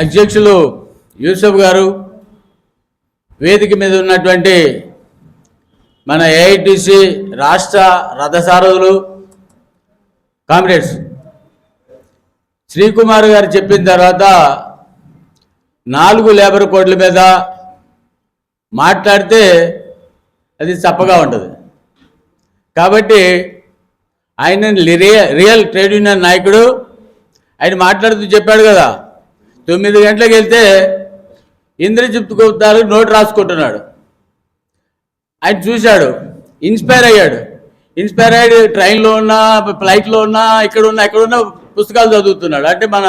అధ్యక్షులు యూసఫ్ గారు వేదిక మీద ఉన్నటువంటి మన ఏఐటిసి రాష్ట్ర రథసారథులు కామ్రేడ్స్ శ్రీకుమార్ గారు చెప్పిన తర్వాత నాలుగు లేబర్ కోడ్ల మీద మాట్లాడితే అది చప్పగా ఉంటుంది. కాబట్టి ఆయన రియల్ రియల్ ట్రేడ్ యూనియన్ నాయకుడు ఆయన మాట్లాడుతూ చెప్పాడు కదా తొమ్మిది గంటలకు వెళ్తే ఇంద్రజిత్ గుప్తాలు నోటు రాసుకుంటున్నాడు. ఆయన చూశాడు ఇన్స్పైర్ అయ్యాడు. ఇన్స్పైర్ అయ్యాడు ట్రైన్లో ఉన్నా ఫ్లైట్లో ఉన్నా ఇక్కడ ఉన్నా ఇక్కడ ఉన్న పుస్తకాలు చదువుతున్నాడు. అంటే మన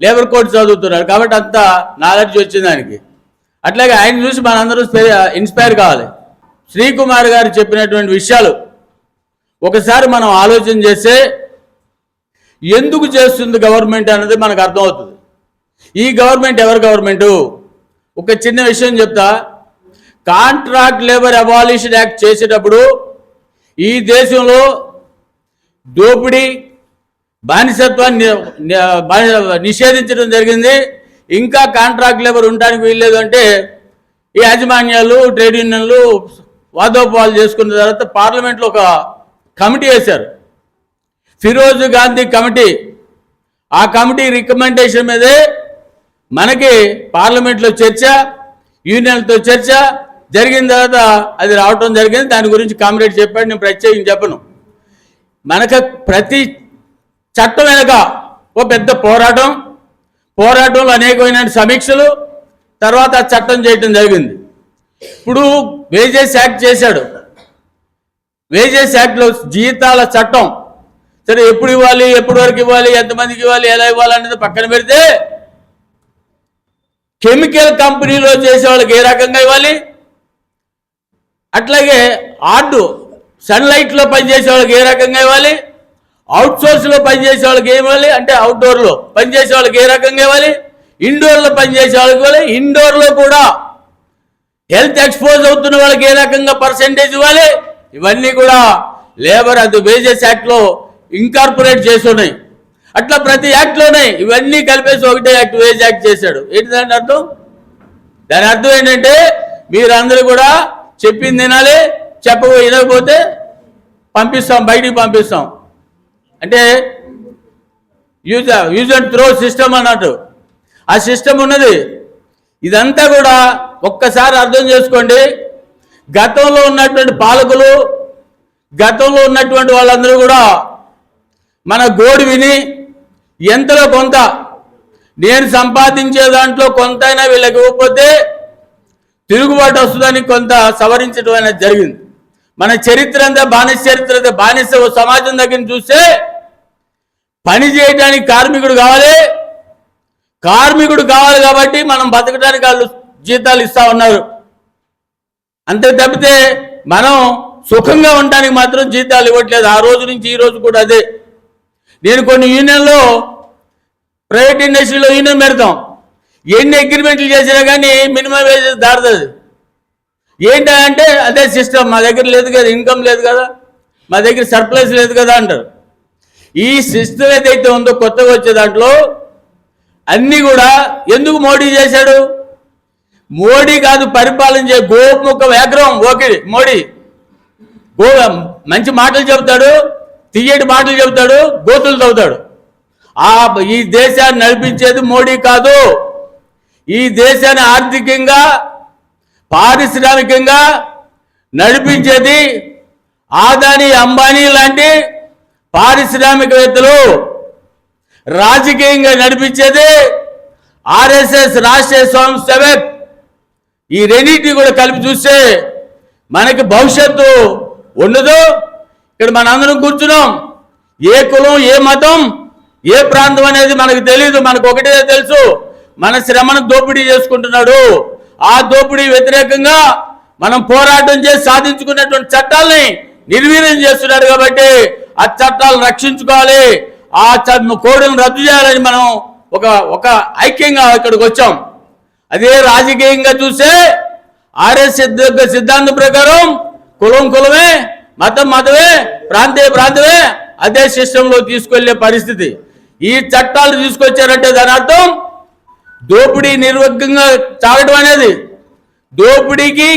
లేబర్ కోడ్ చదువుతున్నాడు. కాబట్టి అంత నాలెడ్జ్ వచ్చింది ఆయనకి. అట్లాగే ఆయన చూసి మనందరూ ఇన్స్పైర్ కావాలి. శ్రీకుమార్ గారు చెప్పినటువంటి విషయాలు ఒకసారి మనం ఆలోచన చేస్తే ఎందుకు చేస్తుంది గవర్నమెంట్ అనేది మనకు అర్థమవుతుంది. ఈ గవర్నమెంట్ ఎవరు గవర్నమెంటు? ఒక చిన్న విషయం చెప్తా. కాంట్రాక్ట్ లేబర్ అబాలిషన్ యాక్ట్ చేసేటప్పుడు ఈ దేశంలో దోపిడీ బానిసత్వాన్ని నిషేధించడం జరిగింది. ఇంకా కాంట్రాక్ట్ లేబర్ ఉండడానికి వీల్లేదు అంటే ఈ యాజమాన్యాలు ట్రేడ్ యూనియన్లు వాదోపవాలు చేసుకున్న తర్వాత పార్లమెంట్లో ఒక కమిటీ వేశారు. ఫిరోజ్ గాంధీ కమిటీ. ఆ కమిటీ రికమెండేషన్ మీదే మనకి పార్లమెంట్లో చర్చ యూనియన్లతో చర్చ జరిగిన తర్వాత అది రావటం జరిగింది. దాని గురించి కామ్రేడ్ చెప్పాడు. నేను ప్రత్యేకం చెప్పను. మనకు ప్రతి చట్టం వెనక ఓ పెద్ద పోరాటం. పోరాటంలో అనేకమైన సమీక్షలు. తర్వాత చట్టం చేయటం జరిగింది. ఇప్పుడు వేజెస్ యాక్ట్ చేశాడు. వేజెస్ యాక్ట్లో జీతాల చట్టం. సరే ఎప్పుడు ఇవ్వాలి ఎప్పటి వరకు ఇవ్వాలి ఎంతమందికి ఇవ్వాలి ఎలా ఇవ్వాలి అనేది పక్కన పెడితే కెమికల్ కంపెనీలో చేసే వాళ్ళకి ఏ రకంగా ఇవ్వాలి? అట్లాగే ఆర్డు సన్లైట్లో పనిచేసే వాళ్ళకి ఏ రకంగా ఇవ్వాలి? అవుట్సోర్స్లో పనిచేసే వాళ్ళకి ఇవ్వాలి? అంటే అవుట్డోర్లో పనిచేసే వాళ్ళకి ఏ రకంగా ఇవ్వాలి? ఇండోర్లో పనిచేసే వాళ్ళకి ఇవ్వాలి? ఇండోర్లో కూడా హెల్త్ ఎక్స్పోజ్ అవుతున్న వాళ్ళకి ఏ రకంగా పర్సెంటేజ్ ఇవ్వాలి? ఇవన్నీ కూడా లేబర్ అది వేజెస్ యాక్ట్లో ఇంకార్పొరేట్ చేస్తున్నాయి అట్లా ప్రతి యాక్ట్లోనే ఇవన్నీ కలిపేసి ఒకటే యాక్ట్ వేజ్ యాక్ట్ చేశాడు. ఏంటి దాని అర్థం? దాని అర్థం ఏంటంటే మీరందరూ కూడా చెప్పింది తినాలి చెప్ప వినకపోతే పంపిస్తాం బయటికి పంపిస్తాం. అంటే use use and throw system అన్నట్టు. ఆ సిస్టమ్ ఉన్నది. ఇదంతా కూడా ఒక్కసారి అర్థం చేసుకోండి. గతంలో ఉన్నటువంటి పాలకులు గతంలో ఉన్నటువంటి వాళ్ళందరూ కూడా మన గోడు విని ఎంతలో కొంత? నేను సంపాదించే దాంట్లో కొంతైనా వీళ్ళకి ఇవ్వకపోతే తిరుగుబాటు వస్తుందని కొంత సవరించడం అనేది జరిగింది. మన చరిత్ర అంతా బానిస చరిత్ర అంతా బానిస సమాజం దగ్గర చూస్తే పని చేయడానికి కార్మికుడు కావాలి. కార్మికుడు కావాలి కాబట్టి మనం బతకడానికి వాళ్ళు జీతాలు ఇస్తా ఉన్నారు. అంతే తప్పితే మనం సుఖంగా ఉండడానికి మాత్రం జీతాలు ఇవ్వట్లేదు. ఆ రోజు నుంచి ఈ రోజు కూడా అదే. నేను కొన్ని యూనియన్లో ప్రైవేట్ ఇండస్ట్రీలో యూనియన్ పెడతాం. ఎన్ని అగ్రిమెంట్లు చేసినా కానీ మినిమం వేజ్ దాడుతుంది ఏంటంటే అదే సిస్టమ్ మా దగ్గర లేదు కదా ఇన్కమ్ లేదు కదా మా దగ్గర సర్ప్లస్ లేదు కదా అంటారు. ఈ సిస్టమ్ ఏదైతే ఉందో కొత్తగా వచ్చే దాంట్లో అన్నీ కూడా ఎందుకు మోడీ చేశాడు? మోడీ కాదు పరిపాలన చే గోముఖ వ్యాగ్రహం ఓకే మోడీ. గో మంచి మాటలు చెబుతాడు తీయటి మాటలు చెబుతాడు గోతులు తవ్వుతాడు. ఆ ఈ దేశాన్ని నడిపించేది మోడీ కాదు. ఈ దేశాన్ని ఆర్థికంగా పారిశ్రామికంగా నడిపించేది ఆదాని అంబానీ లాంటి పారిశ్రామికవేత్తలు. రాజకీయంగా నడిపించేది ఆర్ఎస్ఎస్ రాష్ట్రీయ స్వామి సెవెప్ ఈ రెండింటిని కూడా కలిపి చూస్తే మనకి భవిష్యత్తు ఉండదు. ఇక్కడ మనందరం కూర్చున్నాం. ఏ కులం ఏ మతం ఏ ప్రాంతం అనేది మనకు తెలియదు మనకు ఒకటే తెలుసు. మన శ్రమను దోపిడీ చేసుకుంటున్నాడు. ఆ దోపిడీ వ్యతిరేకంగా మనం పోరాటం చేసి సాధించుకున్నటువంటి చట్టాలని నిర్వీర్యం చేస్తున్నాడు కాబట్టి ఆ చట్టాలు రక్షించుకోవాలి. ఆ చ- కోడిని రద్దు చేయాలని మనం ఒక ఒక ఐక్యంగా ఇక్కడికి వచ్చాం. అదే రాజకీయంగా చూస్తే ఆర్ఎస్ సిద్ధాంతం ప్రకారం కులం కులమే మతం మతమే ప్రాంతీయ ప్రాంతమే అదే సిస్టంలో తీసుకెళ్ళే పరిస్థితి. ఈ చట్టాలు తీసుకొచ్చారంటే దాని అర్థం దోపిడీ నిర్వర్గంగా తాగడం అనేది దోపిడీకి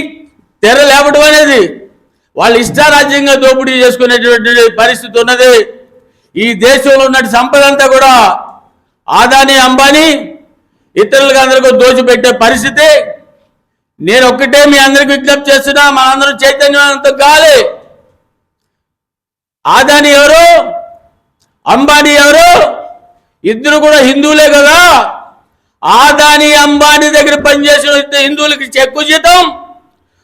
తెర లేవటం అనేది వాళ్ళు ఇష్టారాజ్యంగా దోపిడీ చేసుకునేటువంటి పరిస్థితి ఉన్నది. ఈ దేశంలో ఉన్న సంపద అంతా కూడా ఆదాని అంబానీ ఇతరులకు అందరికీ దోచిపెట్టే పరిస్థితి. నేను ఒక్కటే మీ అందరికి విజ్ఞప్తి చేస్తున్నా మనందరం చైతన్యవంతం కావాలి. ఆదాని ఎవరు? అంబానీ ఎవరు? ఇద్దరు కూడా హిందువులే కదా. ఆదాని అంబానీ దగ్గర పనిచేసిన హిందువులకి ఎక్కువ జీతం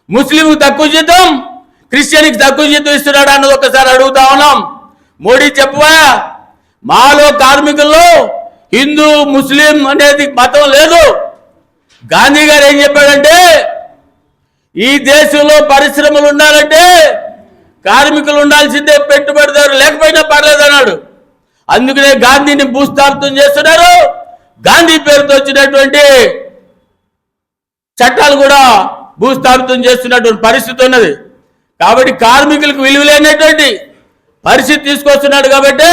ముస్లింకి తక్కువ జీతం క్రిస్టియన్కి తక్కువ జీతం ఇస్తున్నాడు అన్నది ఒకసారి అడుగుతా ఉన్నాం. మోడీ చెప్పవా? మాలో కార్మికుల్లో హిందూ ముస్లిం అనేది మతం లేదు. గాంధీ గారు ఏం చెప్పాడంటే ఈ దేశంలో పరిశ్రమలు ఉండాలంటే కార్మికులు ఉండాల్సిందే పెట్టుబడిదారు లేకపోయినా పర్లేదు అన్నాడు. అందుకనే గాంధీని భూస్థాపితం చేస్తున్నారు. గాంధీ పేరుతో వచ్చినటువంటి చట్టాలు కూడా భూస్థాపితం చేస్తున్నటువంటి పరిస్థితి ఉన్నది. కాబట్టి కార్మికులకు విలువలేనటువంటి పరిస్థితి తీసుకొస్తున్నాడు కాబట్టి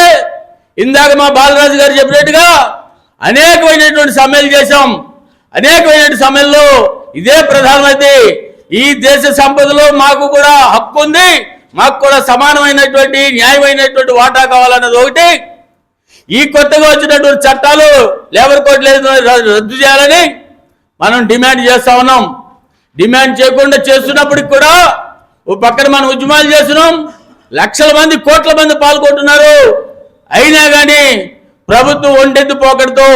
ఇందాక మా బాలరాజు గారు చెప్పినట్టుగా అనేకమైనటువంటి సమ్మెలు చేశాం. అనేకమైనటువంటి సమ్మెల్లో ఇదే ప్రధానమైతే ఈ దేశ సంపదలో మాకు కూడా హక్కు ఉంది. మాకు కూడా సమానమైనటువంటి న్యాయమైనటువంటి వాటా కావాలన్నది ఒకటి. ఈ కొత్తగా వచ్చినటువంటి చట్టాలు లేబర్ కోడ్ లేదు రద్దు చేయాలని మనం డిమాండ్ చేస్తా ఉన్నాం. డిమాండ్ చేయకుండా చేస్తున్నప్పటికి కూడా ఓ పక్కన మనం ఉద్యమాలు చేస్తున్నాం. లక్షల మంది కోట్ల మంది పాల్గొంటున్నారు. అయినా కానీ ప్రభుత్వం ఒంటెత్తు పోకడతో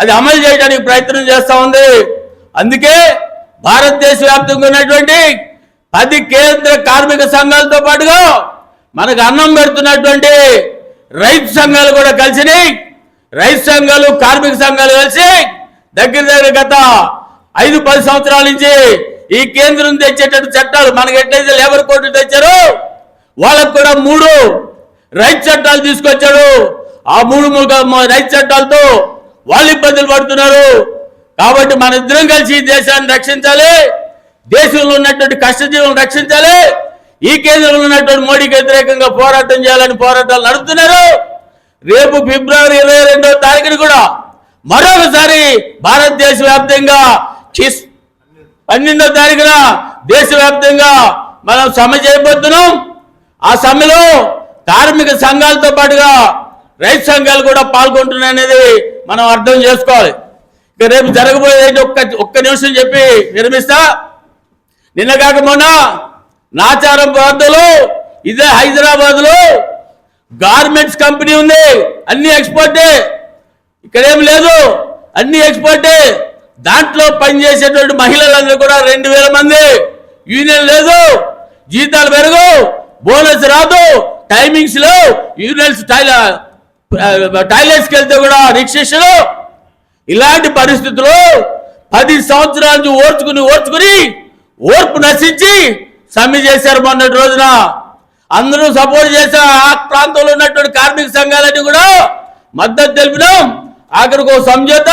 అది అమలు చేయడానికి ప్రయత్నం చేస్తూ ఉంది. అందుకే భారతదేశ వ్యాప్తంగా ఉన్నటువంటి పది కేంద్ర కార్మిక సంఘాలతో పాటుగా మనకు అన్నం పెడుతున్నటువంటి రైతు సంఘాలు కూడా కలిసినాయి రైతు సంఘాలు కార్మిక సంఘాలు కలిసి దగ్గర దగ్గర గత ఐదు పది సంవత్సరాల నుంచి ఈ కేంద్రం తెచ్చేటట్టు చట్టాలు మనకి ఎట్లయితే లేబర్ కోర్టు తెచ్చారు వాళ్ళకు కూడా మూడు రైతు చట్టాలు తీసుకొచ్చాడు. ఆ మూడు మూడు రైతు చట్టాలతో వాళ్ళు ఇబ్బందులు పడుతున్నారు. కాబట్టి మన ఇద్దరం కలిసి ఈ దేశాన్ని రక్షించాలి. దేశంలో ఉన్నటువంటి కష్టజీవులను రక్షించాలి. ఈ కేంద్రంలో ఉన్నటువంటి మోడీకి వ్యతిరేకంగా పోరాటం చేయాలని పోరాటాలు నడుపుతున్నారు. రేపు ఫిబ్రవరి ఇరవై రెండో తారీఖున కూడా మరొకసారి భారతదేశ వ్యాప్తంగా చిస్ పన్నెండో తారీఖున దేశవ్యాప్తంగా మనం సమ్మె చేయబోతున్నాం. ఆ సమ్మెలో కార్మిక సంఘాలతో పాటుగా రైతు సంఘాలు కూడా పాల్గొంటున్నాయనేది మనం అర్థం చేసుకోవాలి. ఇక రేపు జరగబోయేది ఒక్క ఒక్క నిమిషం చెప్పి నిర్మిస్తా నిన్న కాక మొన్న నాచారం ప్రాంతంలో ఇదే హైదరాబాద్లో గార్మెంట్స్ కంపెనీ ఉంది అన్ని ఎక్స్పోర్టే ఇక్కడేం లేదు అన్ని ఎక్స్పోర్టే దాంట్లో పనిచేసేటువంటి మహిళలందరూ కూడా రెండు వేల మంది. యూనియన్ లేదు జీతాలు పెరుగు బోనస్ రాదు టైమింగ్స్లో యూనియన్స్ టాయిలెట్స్కి వెళ్తే కూడా రిక్షేషన్. ఇలాంటి పరిస్థితుల్లో పది సంవత్సరాల నుంచి ఓర్చుకుని ఓర్చుకుని ఓర్పు నశించి సమ్మె చేశారు మొన్నటి రోజున. అందరూ సపోర్ట్ చేశారు ఆ ప్రాంతంలో ఉన్నటువంటి కార్మిక సంఘాలన్నీ కూడా మద్దతు తెలిపినాం ఆఖరికి ఒక సంజోత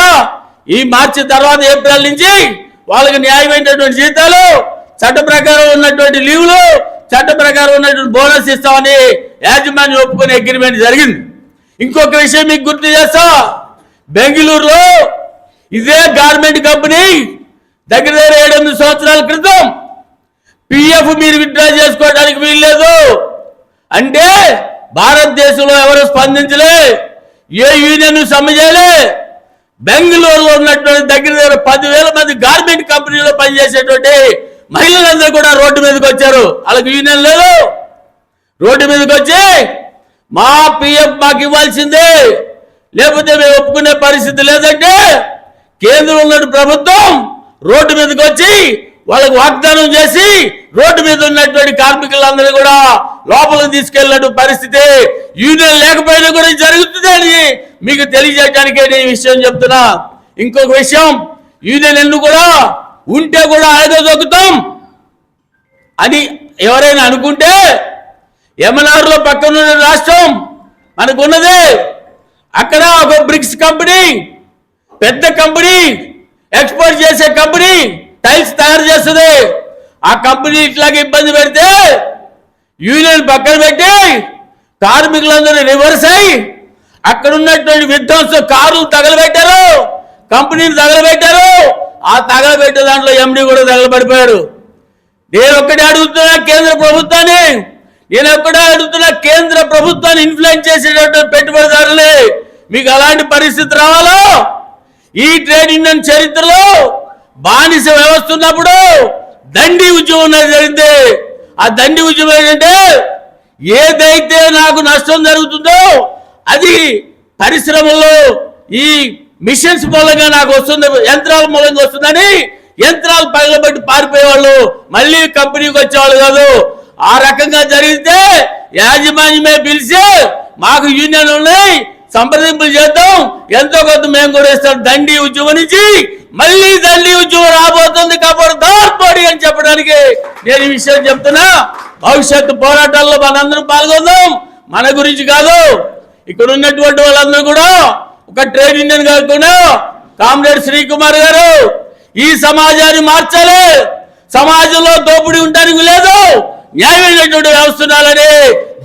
ఈ మార్చి తర్వాత ఏప్రిల్ నుంచి వాళ్ళకి న్యాయమైనటువంటి జీతాలు చట్ట ప్రకారం ఉన్నటువంటి లీవులు చట్ట ప్రకారం ఉన్నటువంటి బోనస్ ఇస్తామని యాజమాన్యం ఒప్పుకునే అగ్రిమెంట్ జరిగింది. ఇంకొక విషయం మీకు గుర్తు చేస్తా. బెంగళూరులో ఇదే గార్మెంట్ కంపెనీ దగ్గర దగ్గర ఏడెనిమిది సంవత్సరాల క్రితం పిఎఫ్ మీరు విత్డ్రా చేసుకోవడానికి వీల్లేదు. అంటే భారతదేశంలో ఎవరు స్పందించలే? ఏ యూనియన్ సమ్మె చేయలే? బెంగళూరులో ఉన్నటువంటి దగ్గర దగ్గర పదివేల మంది గార్మెంట్ కంపెనీలో పనిచేసేటువంటి మహిళలందరూ కూడా రోడ్డు మీదకి వచ్చారు. వాళ్ళకి యూనియన్ లేదు. రోడ్డు మీదకి వచ్చి మా పిఎఫ్ మాకు ఇవ్వాల్సిందే. లేకపోతే మేము ఒప్పుకునే పరిస్థితి లేదంటే కేంద్రంలో ప్రభుత్వం రోడ్డు మీదకి వచ్చి వాళ్ళకి వాగ్దానం చేసి రోడ్డు మీద ఉన్నటువంటి కార్మికులందరూ కూడా లోపలికి తీసుకెళ్ళినట్టు పరిస్థితి. యూనియన్ లేకపోయినా కూడా ఇది జరుగుతుందని మీకు తెలియజేయడానికే నేను విషయం చెప్తున్నా. ఇంకొక విషయం యూనియన్ ఎన్ను కూడా ఉంటే కూడా దొక్కుతాం అని ఎవరైనా అనుకుంటే యమనార్లో పక్కనున్న రాష్ట్రం మనకున్నది. అక్కడ ఒక బ్రిక్స్ కంపెనీ పెద్ద కంపెనీ ఎక్స్పోర్ట్ చేసే కంపెనీ టైల్స్ తయారు చేస్తుంది. ఆ కంపెనీ ఇట్లాగే ఇబ్బంది పెడితే యూనియన్ పక్కన పెట్టి కార్మికులందరూ రివర్స్ అయి అక్కడ ఉన్నటువంటి విధ్వంసం కార్లు తగలబెట్టారు. కంపెనీని తగలబెట్టారు. ఆ తగలబెట్టే దాంట్లో ఎండి కూడా తగలబడిపోయాడు. నేను ఒక్కటే అడుగుతున్నా కేంద్ర ప్రభుత్వాన్ని. నేను ఒక్కటే అడుగుతున్నా కేంద్ర ప్రభుత్వాన్ని ఇన్ఫ్లుయెన్స్ చేసేటటువంటి పెట్టుబడిదారులే. మీకు అలాంటి పరిస్థితి రావాలో? ఈ ట్రేడ్ యూనియన్ చరిత్రలో బానిస వ్యవస్థ ఉన్నప్పుడు దండి ఉద్యమం అనేది జరిగింది. ఆ దండి ఉద్యమం ఏంటంటే ఏదైతే నాకు నష్టం జరుగుతుందో అది పరిశ్రమలో ఈ మిషన్స్ మూలంగా నాకు వస్తుంది యంత్రాల మూలంగా వస్తుందని యంత్రాలు పగలబెట్టి పారిపోయేవాళ్ళు. మళ్ళీ కంపెనీకి వచ్చేవాళ్ళు కాదు. ఆ రకంగా జరిగితే యాజమాన్యమే పిలిచి మాకు యూనియన్ ఉన్నాయి సంప్రదింపులు చేద్దాం. ఎంతో కొంత మేము కూడా ఇస్తాం. దండి ఉద్యమం నుంచి మళ్ళీ దండి ఉద్యమం రాబోతుంది కాబట్టి దార్పడి అని చెప్పడానికి నేను ఈ విషయం చెప్తున్నా. భవిష్యత్తు పోరాటాల్లో మనందరం పాల్గొందాం. మన గురించి కాదు ఇక్కడ ఉన్నటువంటి వాళ్ళందరూ కూడా ఒక ట్రేడ్ యూనియన్ కాకుండా కామ్రేడ్ శ్రీకుమార్ గారు ఈ సమాజాన్ని మార్చాలి. సమాజంలో దోపిడీ ఉండడానికి లేదు. న్యాయమైనటువంటి వ్యవస్థ ఉండాలని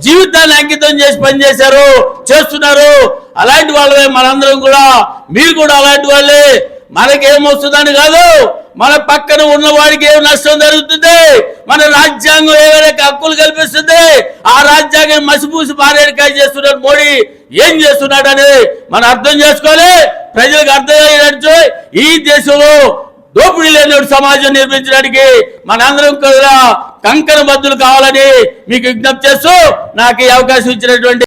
జీవితాన్ని అంకితం చేసి పనిచేశారు చేస్తున్నారు. అలాంటి వాళ్ళే మనందరం కూడా. మీరు కూడా అలాంటి వాళ్ళే. మనకేమొస్తుందని కాదు. మన పక్కన ఉన్న వాడికి ఏం నష్టం జరుగుతుంది? మన రాజ్యాంగం ఏవైనా హక్కులు కల్పిస్తుంది? ఆ రాజ్యాంగం మసిపూసి పారేడికాయ చేస్తున్నాడు మోడీ. ఏం చేస్తున్నాడని మనం అర్థం చేసుకోవాలి. ప్రజలకు అర్థమయ్యేటట్టు ఈ దేశంలో దోపిడీ లేని సమాజం నిర్మించడానికి మనందరం కూడా కంకణ బద్దులు కావాలని మీకు విజ్ఞప్తి చేస్తూ నాకు ఈ అవకాశం ఇచ్చినటువంటి